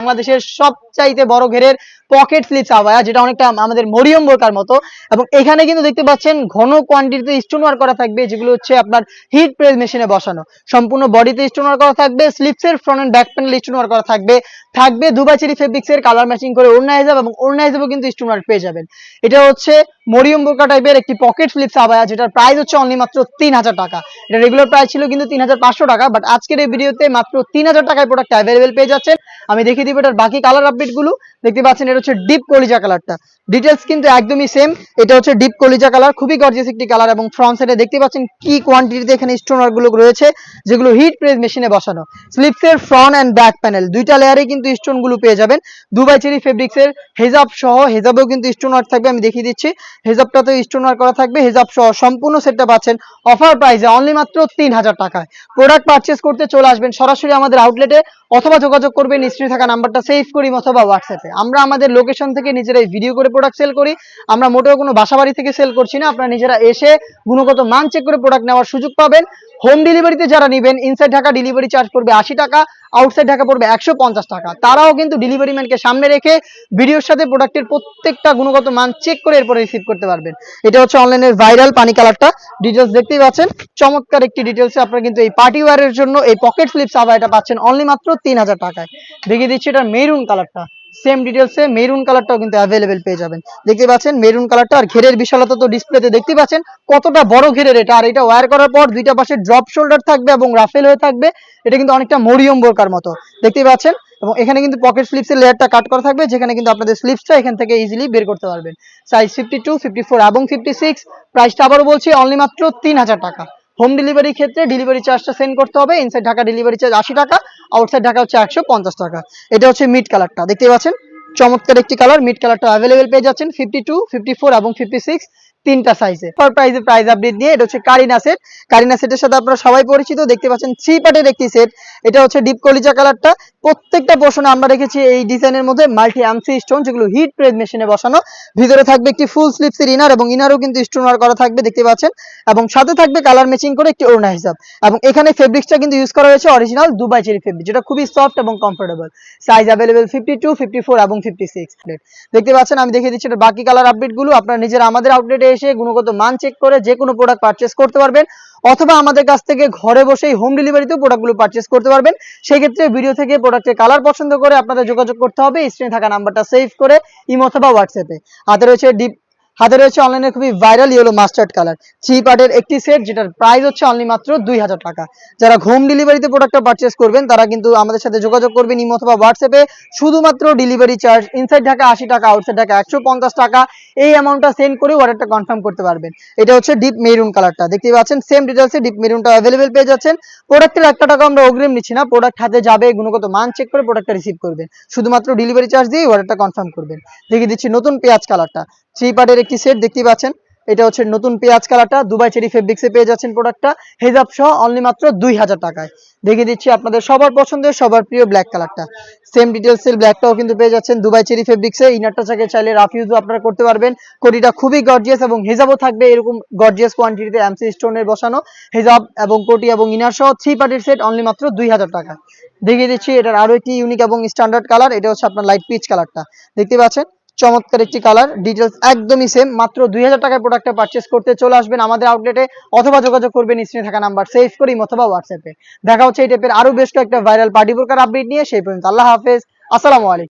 বাংলাদেশের সবচাইতে বড় ঘেরের পকেট স্লিপস আবায়া যেটা অনেকটা আমাদের মরিয়ম বোরকার মতো। এবং এখানে কিন্তু দেখতে পাচ্ছেন ঘন কোয়ান্টিটিতে স্টোন ওয়ার করা থাকবে, যেগুলো হচ্ছে আপনার হিট প্রেস মেশিনে বসানো। সম্পূর্ণ বডিতে স্টোন ওয়ার করা থাকবে স্লিপসের front and back panel stone war করা থাকবে। থাকবে দুবাই চেরি ফেব্রিক্সের কালার ম্যাচিং করে ওড়না হিসাব এবং ওড়না হিসাবেও কিন্তু স্টোন ওয়ার্ক পেয়ে যাবেন। এটা হচ্ছে মরিয়ম বোরকা টাইপের একটি পকেট ফ্লিপ সাবায়া, যেটার প্রাইস হচ্ছে অনলি মাত্র তিন হাজার টাকা। এটা রেগুলার প্রাইস ছিল কিন্তু তিন হাজার পাঁচশো টাকা বাট আজকের এই ভিডিওতে মাত্র তিন হাজার টাকায় প্রোডাক্ট অ্যাভেলেবেল পেয়ে যাচ্ছেন। আমি দেখিয়ে দিব এটার বাকি কালার আপডেটগুলো। দেখতে পাচ্ছেন, এটা হচ্ছে ডিপ কলিজা কালারটা ডিটেলস কিন্তু একদমই সেম এটা হচ্ছে ডিপ কলিজা কালার খুবই গর্জিয়াস একটি কালার এবং ফ্রন্ট সাইডে দেখতে পাচ্ছেন কি কোয়ান্টিটিতে এখানে স্টোনারগুলো রয়েছে, যেগুলো হিট প্রেস মেশিনে বসানো। স্লিপসের ফ্রন্ট অ্যান্ড ব্যাক প্যানেল দুইটা লেয়ারে কিন্তু স্টোনগুলো পেয়ে যাবেন। দুবাই চেরি ফেব্রিক্স এর হেজাব সহ হেজাবেও কিন্তু স্টোন ওয়ার্ক থাকবে, আমি দেখিয়ে দিচ্ছি। হেজাবটাতেও স্টোন ওয়ার্ক করা থাকবে হেজাব সহ সম্পূর্ণ সেটটা পাচ্ছেন। অফার প্রাইসে অনলি মাত্র তিন হাজার টাকায়। প্রোডাক্ট পারচেস করতে চলে আসবেন সরাসরি আমাদের আউটলেটে অথবা যোগাযোগ করবেন স্ক্রিনে থাকা নাম্বারটা সেভ করি অথবা হোয়াটসঅ্যাপে আমরা আমাদের লোকেশন থেকে নিজেরাই ভিডিও করে প্রোডাক্ট সেল করি। আমরা মোটেও কোনো বাসাবাড়ি থেকে সেল করছি না। আপনারা নিজেরা এসে গুণগত মান চেক করে প্রোডাক্ট নেওয়ার সুযোগ পাবেন। হোম ডেলিভারিতে যারা নেবেন ইনসাইড ঢাকা ডেলিভারি চার্জ পড়বে আশি টাকা আউটসাইড ঢাকা পড়বে একশো পঞ্চাশ টাকা। তারাও কিন্তু ডেলিভারি ম্যানকে সামনে রেখে ভিডিওর সাথে প্রোডাক্টের প্রত্যেকটা গুণগত মান চেক করে এরপরে রিসিভ করতে পারবেন। এটা হচ্ছে অনলাইনের ভাইরাল পানি কালারটা ডিটেলস দেখতেই পাচ্ছেন। চমৎকার একটি ডিটেলসে আপনারা কিন্তু এই পার্টি ওয়ারের জন্য এই পকেট ফ্লিপস আবার এটা পাচ্ছেন অনলি মাত্র তিন হাজার টাকায়। দেখিয়ে দিচ্ছি এটা মেরুন কালারটা সেম ডিটেলসে মেরুন কালারটাও কিন্তু অ্যাভেলেবেল পেয়ে যাবেন। দেখতে পাচ্ছেন মেরুন কালারটা আর ঘেরের বিশালতা তো ডিসপ্লেতে দেখতে পাচ্ছেন, কতটা বড় ঘেরের এটা। আর এটা ওয়্যার করার পর দুইটা পাশে ড্রপ শোল্ডার থাকবে এবং রাফেল হয়ে থাকবে। এটা কিন্তু অনেকটা মরিয়ম বোরকার মতো। দেখতে পাচ্ছেন? এবং এখানে কিন্তু পকেট স্লিপসের লেয়ারটা কাট করা থাকবে, যেখানে কিন্তু আপনাদের স্লিপসটা এখান থেকে ইজিলি বের করতে পারবেন। Size fifty two fifty four এবং ফিফটি সিক্স প্রাইসটা আবারও বলছি অনলি মাত্র তিন হাজার টাকা। হোম ডেলিভারি ক্ষেত্রে ডেলিভারি চার্জটা সেন্ড করতে হবে। ইনসাইড ঢাকা ডেলিভারি চার্জ আশি টাকা আউটসাইড ঢাকা হচ্ছে একশো পঞ্চাশ টাকা। এটা হচ্ছে মিড কালারটা দেখতে পাচ্ছেন? চমৎকার একটি কালার মিড কালারটা অ্যাভেলেবেল পেয়ে যাচ্ছেন। ফিফটি টু ফিফটি ফোর এবং ফিফটি সিক্স তিনটা সাইজে ফর প্রাইজে প্রাইস আপডেট নিয়ে, এটা হচ্ছে কারিনা সেট কারিনা সেটের সাথে আপনারা সবাই পরিচিত, দেখতে পাচ্ছেন থ্রি পার্টের একটি সেট এটা হচ্ছে ডিপ কলিজা কালারটা প্রত্যেকটা পোর্শনে আমরা রেখেছি এই ডিজাইনের মধ্যে মাল্টি এমসি স্টোন যেগুলো হিট প্রেস মেশিনে বসানো। ভিতরে থাকবে একটি ফুল স্লিপসের ইনার এবং ইনারও কিন্তু স্টোন ওয়ার করা থাকবে, দেখতে পাচ্ছেন। এবং সাথে থাকবে কালার ম্যাচিং করে একটি ওড়না হিসাব। এবং এখানে ফেব্রিক্সটা কিন্তু ইউজ করা হয়েছে অরিজিনাল দুবাই চেরি ফেব্রিক যেটা খুবই সফট এবং comfortable size available fifty two fifty four এবং ফিফটি সিক্স দেখতে পাচ্ছেন, আমি দেখিয়ে দিচ্ছি এটা বাকি কালার আপডেটগুলো আপনারা নিজের আমাদের আউটলেটে এসে গুণগত মান চেক করে যে কোনো প্রোডাক্ট পারচেস করতে পারবেন, অথবা আমাদের কাছ থেকে ঘরে বসেই হোম ডেলিভারিতেও প্রোডাক্টগুলো পারচেস করতে পারবেন। সেক্ষেত্রে ভিডিও থেকে প্রোডাক্টের কালার পছন্দ করে আপনাদের যোগাযোগ করতে হবে। স্ক্রিনে থাকা নাম্বারটা সেভ করে ইমো অথবা হোয়াটসঅ্যাপে হাতে রয়েছে ডিপ হাতে রয়েছে অনলাইনে খুবই viral yellow mustard colour three পার্টের একটি সেট যেটার প্রাইস হচ্ছে অনলি মাত্র দুই হাজার টাকা। যারা হোম ডেলিভারিতে প্রোডাক্টটা পারচেস করবেন, তারা কিন্তু আমাদের সাথে যোগাযোগ করবেন ইমো অথবা হোয়াটসঅ্যাপে শুধুমাত্র ডেলিভারি চার্জ ইনসাইড ঢাকা আশি টাকা আউটসাইড ঢাকা একশো পঞ্চাশ টাকা। এই অ্যামাউন্টটা সেন্ড করে অর্ডারটা কনফার্ম করতে পারবেন। এটা হচ্ছে ডিপ মেরুন কালারটা দেখতে পাচ্ছেন সেম ডিটেলসে ডিপ মেরুনটা অ্যাভেলেবেল পেয়ে যাচ্ছেন। প্রোডাক্টের একটা টাকা আমরা অগ্রিম নিচ্ছি না। প্রোডাক্ট হাতে যাবে, গুণগত মান চেক করে প্রোডাক্টটা রিসিভ করবেন। শুধুমাত্র ডেলিভারি চার্জ দিয়ে অর্ডারটা কনফার্ম করবেন। দেখিয়ে দিচ্ছি নতুন পেঁয়াজ কালারটা থ্রি পার্টের একটি সেট দেখতে পাচ্ছেন। এটা হচ্ছে নতুন পেঁয়াজ কালারটা। দুবাই চেরি ফেব্রিক্সে পেয়ে যাচ্ছেন প্রোডাক্টটা হেজাব সহ অনলি মাত্র দুই হাজার টাকায়। দেখিয়ে দিচ্ছি আপনাদের সবার পছন্দের, সবার প্রিয় ব্ল্যাক কালারটা। সেম ডিটেলস এর ব্ল্যাকটাও কিন্তু পেয়ে যাচ্ছেন দুবাই চেরি ফেব্রিক্সে। ইনারটা চাকে চাইলে রাফ ইউজও আপনারা করতে পারবেন। কোটিটা খুবই গর্জিয়াস এবং হেজাবও থাকবে এরকম গর্জিয়াস কোয়ান্টিটিতে এমসি স্টোনের বসানো হেজাব এবং কোটি এবং ইনার সহ থ্রি পার্টির সেট অনলি মাত্র দুই হাজার টাকা দেখিয়ে দিচ্ছি এটার আরও একটি ইউনিক এবং স্ট্যান্ডার্ড কালার এটা হচ্ছে আপনার লাইট পিচ কালারটা দেখতে পাচ্ছেন? চমৎকার একটি কালার ডিটেলস একদমই সেম মাত্র দুই হাজার টাকায় প্রোডাক্টটা পারচেস করতে চলে আসবেন আমাদের আউটলেটে অথবা যোগাযোগ করবেন স্ক্রিনে থাকা নাম্বার সেভ করি অথবা হোয়াটসঅ্যাপে দেখা হচ্ছে এই টাইপের আরও বেশ কয়েকটা ভাইরাল পার্টি প্রকার আপডেট নিয়ে, সেই পর্যন্ত আল্লাহ হাফেজ, আসসালামু আলাইকুম।